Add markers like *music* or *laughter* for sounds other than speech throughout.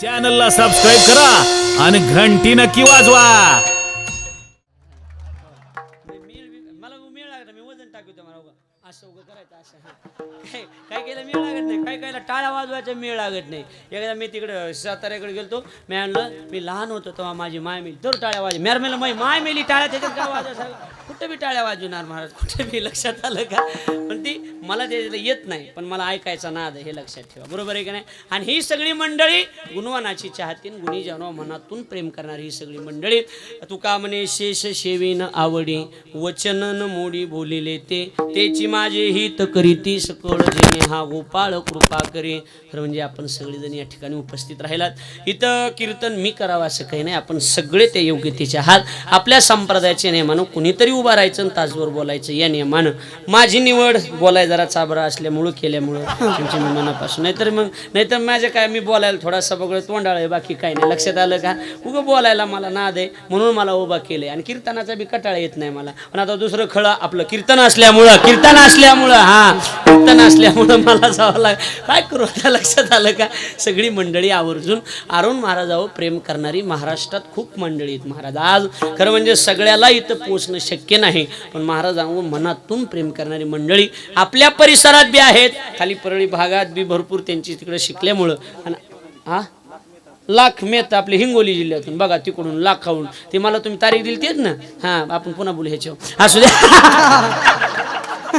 चॅनलला सबस्क्राईब करा आणि घंटी नक्की वाजवा. मला मेळ लागत मी वजन टाकू मला उगा. असं उगं करायचं असं काय काय केलं मेळ लागत नाही. काय कायला टाळ्या वाजवायचा मेळ लागत नाही. एकदा मी तिकडं साताऱ्याकडे गेलतो मी आणलं मी लहान होतो तेव्हा माझी माय मेली तर टाळ्या वाजव मॅर मेला माय माय मेली टाळ्या त्याच्यात काय वाजवायला कुठं बी टाळ्या वाजवणार महाराज? कुठे बी लक्षात आलं का? पण ती मला ते येत नाही पण मला ऐकायचा नाद हे लक्षात ठेवा. बरोबर आहे का नाही? आणि ही सगळी मंडळी गुणवानाची चाहतीन गुणी जनवा मनातून प्रेम करणारी ही सगळी मंडळी. तुका म्हणे शेष शेवीन आवडी वचन न मोडी बोलिले ते. तेची माझे हित करीती सकळ जेणे हा गोपाळ कृपा करे. खरं म्हणजे आपण सगळेजण या ठिकाणी उपस्थित राहिलात. इथं कीर्तन मी करावं असं काही नाही आपण सगळे ते योग्यतेचे आहात. आपल्या संप्रदायाच्या नियमानं कुणीतरी उभा राहायचं आणि तासभर बोलायचं या नियमानं माझी निवड बोलायला जरा चाबरा असल्यामुळं केल्यामुळं तुमची मी मनापासून. नाहीतर मग नाहीतर माझं काय मी बोलायला थोडासा बघलं तोंडाळ आहे बाकी काही नाही. लक्षात आलं का? उगं बोलायला मला नाद आहे म्हणून मला उभा केलं आणि कीर्तनाचा बी कटाळा येत नाही मला. पण आता दुसरं खळं आपलं कीर्तन असल्यामुळं कीर्तन असल्यामुळं हा. कीर्तन असल्यामुळं मला जावं लाग काय करू आता? लक्षात आलं का? सगळी मंडळी आवर्जून अरुण महाराजावर प्रेम करणारी महाराष्ट्रात खूप मंडळी आहेत महाराज. आज खरं म्हणजे सगळ्याला इथं पोचणं शक्य नाही पण महाराजांवर मनातून प्रेम करणारी मंडळी आपल्या परिसरात बी आहेत. खाली परळी भागात बी भरपूर त्यांची तिकडे शिकल्यामुळं. आणि हा लाख मेत आपले हिंगोली जिल्ह्यातून. बघा तिकडून लाखाहून. ते मला तुम्ही तारीख दिली तेच ना? हां आपण पुन्हा बोलू ह्याच्यावर. असू द्या. *laughs*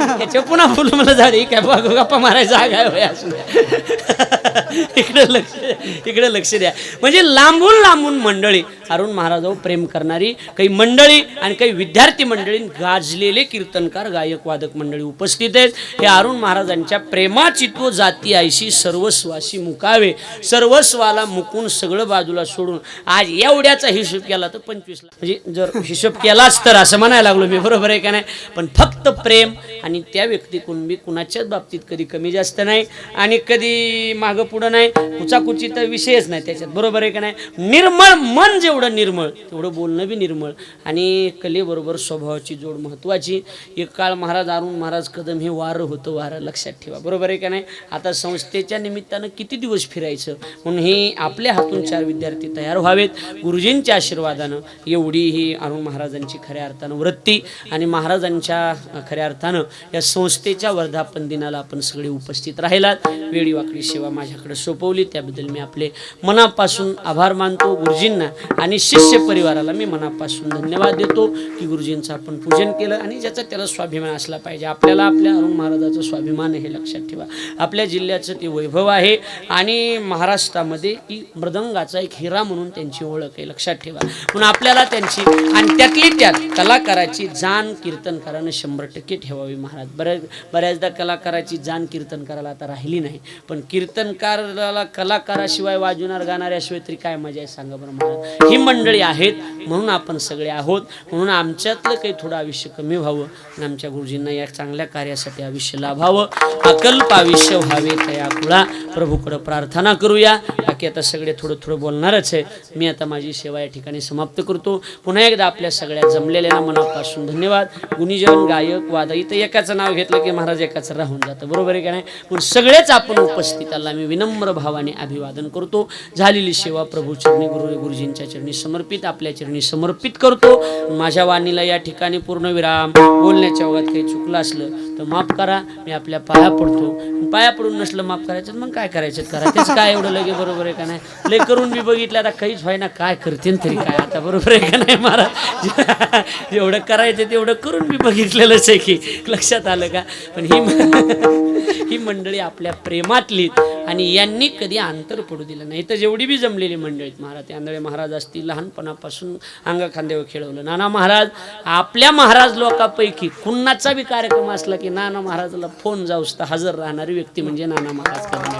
ह्याच्यावर पुन्हा बोलू मला झाली काय बघ गप्पा मारायचा जागा आहे असू द्या. इकडे लक्ष इकडे लक्ष द्या. म्हणजे लांबून लांबून मंडळी अरुण महाराजावर प्रेम करणारी काही मंडळी आणि काही विद्यार्थी मंडळी गाजलेले कीर्तनकार गायक वादक मंडळी उपस्थित आहेत. हे अरुण महाराजांच्या प्रेमाची तो जाती आयशी सर्वस्वाशी मुकावे. सर्वस्वाला मुकून सगळं बाजूला सोडून आज एवढ्याचा हिशोब केला तर पंचवीस लाख. म्हणजे जर हिशोब केलाच तर असं म्हणायला लागलो मी बरोबर आहे का नाही? पण फक्त प्रेम आणि त्या व्यक्तीकडून मी कुणाच्याच बाबतीत कधी कमी जास्त नाही आणि कधी मागं पुढं नाही कुचाकुची तर विषयच नाही त्याच्यात. बरोबर आहे का नाही? निर्मळ मन जेवढं निर्मळ तेवढं बोलणं बी निर्मळ. आणि कलेबरोबर स्वभावाची जोड महत्त्वाची एक काळ महाराज अरुण महाराज कदम हे वारं होतं वारं लक्षात ठेवा. बरोबर आहे का नाही? आता संस्थेच्या निमित्तानं किती दिवस फिरायचं? म्हणून हे आपल्या हातून चार विद्यार्थी तयार व्हावेत. गुरुजींच्या आशीर्वादानं एवढी ही अरुण महाराजांची खऱ्या अर्थानं वृत्ती आणि महाराजांच्या खऱ्या अर्थानं या संस्थेच्या वर्धापन दिनाला आपण सगळे उपस्थित राहिलात. वेळी वाकडी सेवा माझ्याकडे सोपवली. त्याबद्दल मी आपले मनापासून आभार मानतो गुरुजींना आणि शिष्य परिवाराला मी मनापासून धन्यवाद देतो की गुरुजींचं आपण पूजन केलं आणि ज्याचा त्याला स्वाभिमान असला पाहिजे. आपल्याला आपल्या अरुण महाराजाचं स्वाभिमान हे लक्षात ठेवा. आपल्या जिल्ह्याचं ते वैभव आहे आणि महाराष्ट्रामध्ये की मृदंगाचा एक हिरा म्हणून त्यांची ओळख आहे लक्षात ठेवा. म्हणून आपल्याला त्यांची आणि त्यातली त्यात कलाकाराची जाण कीर्तनकारानं शंभर टक्के ठेवावी महाराज. बऱ्याच बऱ्याचदा कलाकाराची जाण कीर्तनकाराला आता राहिली नाही पण कीर्तनकार कलाकाराला कलाकाराशिवाय वाजवणार गाणाऱ्याशिवाय तरी काय मजा आहे? सांगा बरं महाराज ही मंडळी आहेत म्हणून आपण सगळे आहोत. म्हणून आमच्यातलं काही थोडं आयुष्य कमी व्हावं आणि आमच्या गुरुजींना या चांगल्या कार्यासाठी आयुष्य लाभावं. अकल्प आयुष्य व्हावे तया कुळा प्रभूकडं प्रार्थना करूया. बाकी आता सगळे थोडं थोडं बोलणारच आहे. मी आता माझी सेवा या ठिकाणी समाप्त करतो. पुन्हा एकदा आपल्या सगळ्या जमलेल्या मनापासून धन्यवाद. गुणीजन गायक वादा इथं एकाचं नाव घेतलं की महाराज एकाचं राहून जातं. बरोबर आहे का नाही? पण सगळेच आपण उपस्थिताला मी विनम्र भावाने अभिवादन करतो. झालेली सेवा प्रभू चरणी गुरु गुरुजींच्या चरणी समर्पित आपल्या चरणी समर्पित करतो. माझ्या वाणीला या ठिकाणी पूर्ण विराम. बोलण्याच्या ओघात काही चुकलं असलं तर माफ करा. मी आपल्या पाया पडतो. पाया पडून नसलं माफ करायचं मग काय करायचं? करा. तेच काय एवढं लगे बरोबर आहे का नाही? लय करून मी बघितलं आता काहीच व्हायना काय करतील तरी काय? आता बरोबर आहे का नाही महाराज? जेवढं करायचं तेवढं करून मी बघितलेलंच आहे की लक्षात आलं का? पण ही ही मंडळी आपल्या प्रेमातली आणि यांनी कधी अंतर पडू दिलं नाही. तर जेवढी बी जमलेली मंडळी महाराज आंधळे महाराज असतील लहानपणापासून अंगा खांद्यावर खेळवलं. नाना महाराज आपल्या महाराज लोकांपैकी कुणाचा बी कार्यक्रम असला की नाना महाराजाला फोन जाऊस तर हजर राहणारी व्यक्ती म्हणजे नाना महाराज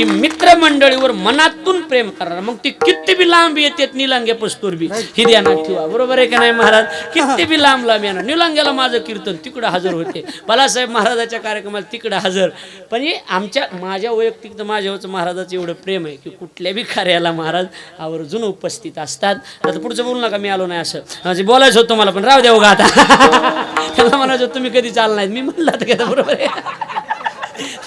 की मित्रमंडळीवर मनातून प्रेम करणार मग ती किती बी लांब येतात निलांगे पस्तूर बी. ही ध्यानात ठेवा. बरोबर आहे का नाही महाराज? किती बी लांब लांब येणार. निलांग्याला माझं कीर्तन तिकडं हजर होते. बालासाहेब महाराजाच्या कार्यक्रमाला तिकडं हजर. पण हे आमच्या माझ्या वैयक्तिक तर माझ्यावरचं महाराजाचं एवढं प्रेम आहे की कुठल्या बी कार्याला महाराज आवर्जून उपस्थित असतात. आता पुढचं बोलू नका मी आलो नाही असं. म्हणजे बोलायचं होतं मला पण राहू द्या उगा आता. *laughs* त्याला म्हणायचं तुम्ही कधी चाल नाहीत मी म्हणलं का बरोबर आहे.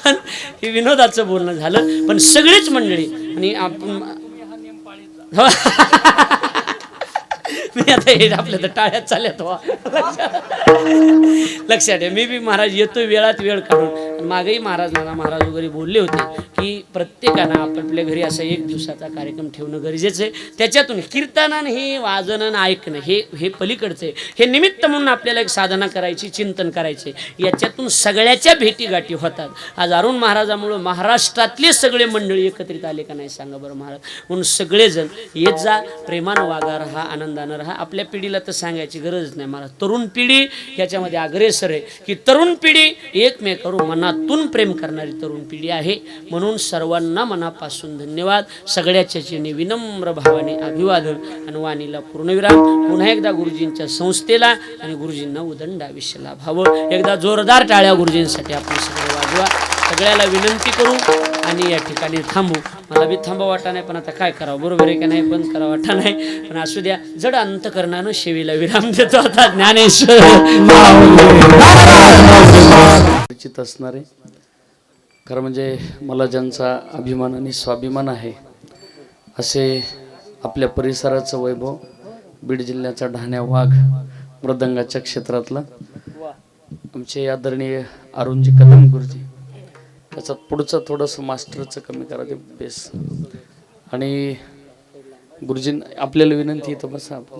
छान हे विनोदाचं बोलणं झालं. पण सगळीच मंडळी आणि आपण *laughs* मी आता हे आपल्या तर टाळ्यात चालल्यात वा लक्षात आहे मी बी महाराज येतो वेळात वेळ काढून. मागेही महाराज नाना महाराज वगैरे बोलले होते की प्रत्येकानं आपापल्या घरी असा एक दिवसाचा कार्यक्रम ठेवणं गरजेचं आहे. त्याच्यातून कीर्तनानं हे वाजनन ऐकणं हे हे पलीकडचं आहे. हे निमित्त म्हणून आपल्याला एक साधना करायची चिंतन करायचे. याच्यातून सगळ्याच्या भेटीगाठी होतात. आज अरुण महाराजामुळं महाराष्ट्रातले सगळे मंडळी एकत्रित आले का नाही सांगा बरं महाराज? म्हणून सगळेजण येत जा प्रेमानं वागा राहा आनंदानं राहा. आपल्या पिढीला तर सांगायची गरज नाही मला तरुण पिढी याच्यामध्ये अग्रेसर आहे. की तरुण पिढी एकमेकावर मनातून प्रेम करणारी तरुण पिढी आहे. म्हणून सर्वांना मनापासून धन्यवाद. सगळ्याच्या चरणी विनम्र भावाने अभिवादन आणि वाणीला पूर्णविराम पुन्हा एकदा गुरुजींच्या संस्थेला आणि गुरुजींना उदंड आयुष्य लाभावं एकदा जोरदार टाळ्या गुरुजींसाठी आपण सगळे वाजवा. सगळ्याला विनंती करू आणि या ठिकाणी थांबू. मला बी थांबा वाटा नाही पण आता काय करावं? बरोबर आहे का नाही? बंद करा वाटा नाही. पण असू द्या जड अंतकरणानं शेवीला विराम देतो आता ज्ञानेश्वर. असणारे खरं म्हणजे मला ज्यांचा अभिमान आणि स्वाभिमान आहे असे आपल्या परिसराचं वैभव बीड जिल्ह्याचा ढाण्या वाघ मृदंगाच्या क्षेत्रातला आमचे आदरणीय अरुणजी कदम गुरुजी त्याचा पुढचं थोडंसं मास्टरचं कमी करा ते बेस आणि गुरुजीं आपल्याला विनंती इथं बसा आपण.